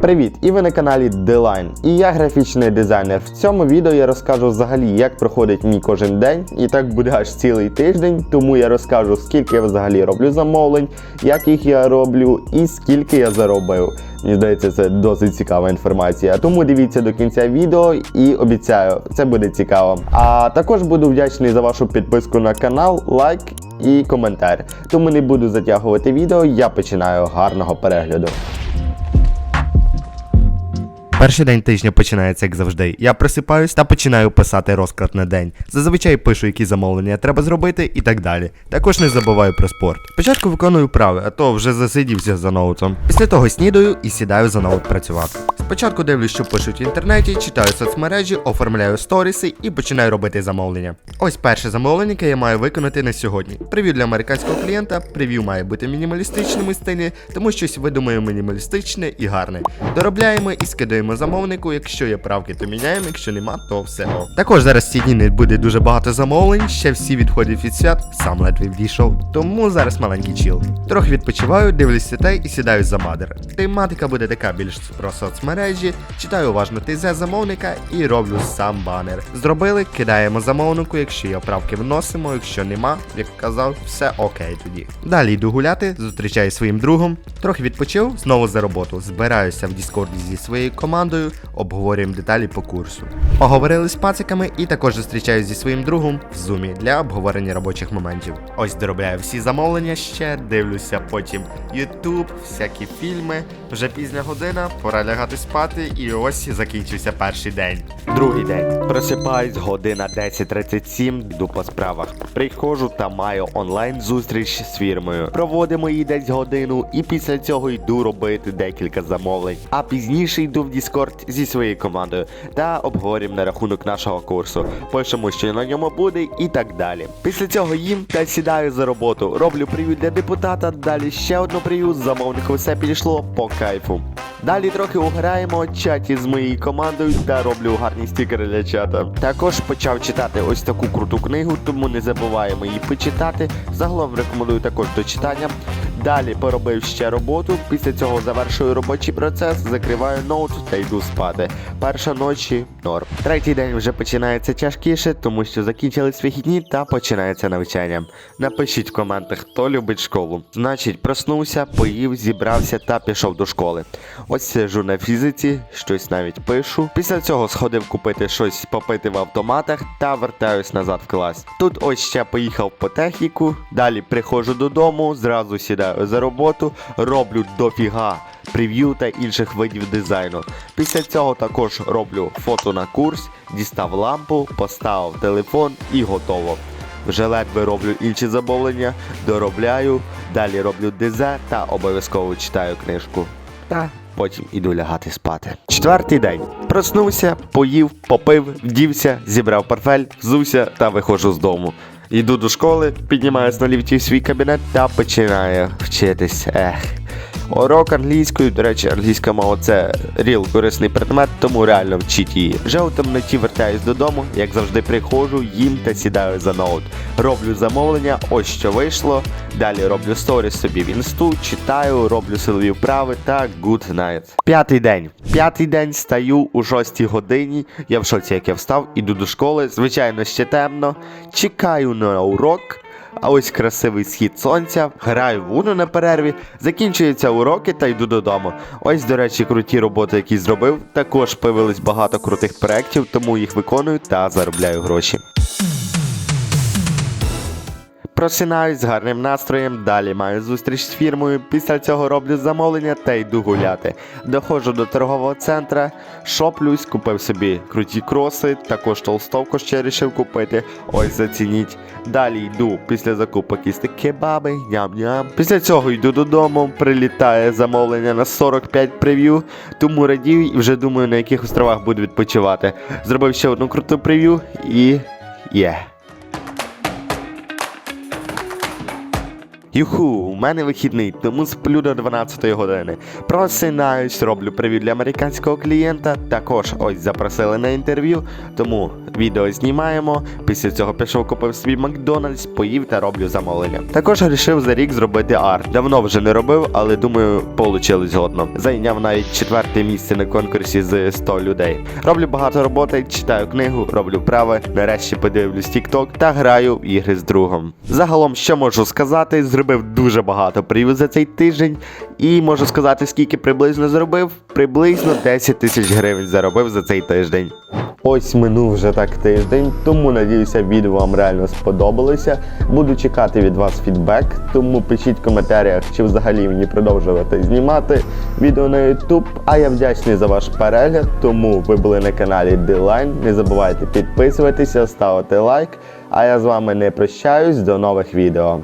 Привіт! І ви на каналі Deline. І я графічний дизайнер. В цьому відео я розкажу взагалі, як проходить мій кожен день, і так буде аж цілий тиждень. Тому я розкажу, скільки я взагалі роблю замовлень, як їх я роблю і скільки я заробив. Мені здається, це досить цікава інформація. Тому дивіться до кінця відео і обіцяю, це буде цікаво. А також буду вдячний за вашу підписку на канал, лайк і коментар. Тому не буду затягувати відео. Я починаю гарного перегляду. Перший день тижня починається як завжди. Я просипаюсь та починаю писати розклад на день. Зазвичай пишу, які замовлення треба зробити і так далі. Також не забуваю про спорт. Спочатку виконую вправи, а то вже засидівся за ноутом. Після того снідаю і сідаю за ноут працювати. Спочатку дивлюсь, що пишуть в інтернеті, читаю соцмережі, оформляю сторіси і починаю робити замовлення. Ось перше замовлення, яке я маю виконати на сьогодні. Прев'ю для американського клієнта. Прев'ю має бути мінімалістичним у стилі, тому щось видумаю мінімалістичне і гарне. Доробляємо і скидаємо замовнику. Якщо є правки, то міняємо, якщо нема, то все. Також зараз ці дні не буде дуже багато замовлень, ще всі відходять від свят, сам ледве вдійшов. Тому зараз маленький чіл. Трохи відпочиваю, дивлюсь сітей і сідаю за мадер. Тематика буде така більш про соцмережі, читаю уважно ТЗ замовника і роблю сам банер. Зробили, кидаємо замовнику, якщо є правки вносимо, якщо нема, як казав, все окей тоді. Далі йду гуляти, зустрічаю своїм другом, трохи відпочив, знову за роботу. Збираюся в Діскорді зі своєю командою, обговорюємо деталі по курсу. Поговорили з пациками і також зустрічаюсь зі своїм другом в зумі для обговорення робочих моментів. Ось доробляю всі замовлення ще, дивлюся потім YouTube, всякі фільми. Вже пізня година, пора лягати спати, і ось закінчився перший день. Другий день. Просипаюсь, година 10.37, йду по справах. Приходжу та маю онлайн зустріч з фірмою. Проводимо її десь годину, і після цього йду робити декілька замовлень. А пізніше йду в Discord зі своєю командою та обговорюємо на рахунок нашого курсу. Пишемо, що на ньому буде, і так далі. Після цього їм та сідаю за роботу. Роблю прев'ю для депутата, далі ще одну прев'ю, з замовником все підійшло по кайфу. Далі трохи уграємо чаті з моєю командою та роблю гарні стікери для чата. Також почав читати ось таку круту книгу, тому не забуваємо її почитати. Загалом рекомендую також до читання. Далі поробив ще роботу. Після цього завершую робочий процес, закриваю ноут та йду спати. Перша ночі норм. Третій день вже починається тяжкіше, тому що закінчились вихідні та починається навчання. Напишіть в коментах, хто любить школу. Значить, проснувся, поїв, зібрався та пішов до школи. Ось сижу на фізиці, щось навіть пишу. Після цього сходив купити щось попити в автоматах та вертаюсь назад в клас. Тут ось ще поїхав по техніку. Далі приходжу додому, зразу сідаю за роботу, роблю дофіга прев'ю та інших видів дизайну. Після цього також роблю фото на курс, дістав лампу, поставив телефон і готово. Вже ледве роблю інші замовлення, доробляю, далі роблю дизайн та обов'язково читаю книжку. Та потім іду лягати спати. Четвертий день. Проснувся, поїв, попив, вдівся, зібрав портфель, взувся та виходжу з дому. Йду до школи, піднімаюсь на ліфті в свій кабінет та починаю вчитись. Ех. Урок англійської, до речі, англійська мова це ріл корисний предмет, тому реально вчіть її. Вже у темноті вертаюсь додому, як завжди приходжу, їм та сідаю за ноут. Роблю замовлення, ось що вийшло. Далі роблю сторіс собі в інсту, читаю, роблю силові вправи та good night. П'ятий день. П'ятий день стаю у 6 годині. Я в шоці, як я встав, іду до школи. Звичайно, ще темно. Чекаю на урок. А ось красивий схід сонця, граю в уну на перерві, закінчуються уроки та йду додому. Ось, до речі, круті роботи, які зробив. Також появилось багато крутих проєктів, тому їх виконую та заробляю гроші. Просинаюсь з гарним настроєм, далі маю зустріч з фірмою. Після цього роблю замовлення та йду гуляти. Доходжу до торгового центра, шоплюсь, купив собі круті кроси, також толстовку ще вирішив купити. Ось зацініть. Далі йду після закупок їсти кебаби, ням-ням. Після цього йду додому, прилітає замовлення на 45 прев'ю, тому радію і вже думаю, на яких островах буду відпочивати. Зробив ще одну круту прев'ю і є. Юху, у мене вихідний, тому сплю до 12 години. Просинаюсь, роблю прев'ю для американського клієнта. Також ось запросили на інтерв'ю, тому відео знімаємо. Після цього пішов купив свій Макдональдс, поїв та роблю замовлення. Також вирішив за рік зробити арт. Давно вже не робив, але думаю, получилось годно. Зайняв навіть четверте місце на конкурсі з 100 людей. Роблю багато роботи, читаю книгу, роблю вправи, нарешті подивлюсь TikTok та граю в ігри з другом. Загалом, що можу сказати, зробив дуже багато прев'ю за цей тиждень, і можу сказати, скільки приблизно зробив. Приблизно 10 тисяч гривень заробив за цей тиждень. Ось минув вже так тиждень, тому надіюся, відео вам реально сподобалося. Буду чекати від вас фідбек, тому пишіть в коментарях, чи взагалі мені продовжувати знімати відео на YouTube. А я вдячний за ваш перегляд, тому ви були на каналі Дилайн. Не забувайте підписуватися, ставити лайк. А я з вами не прощаюсь, до нових відео.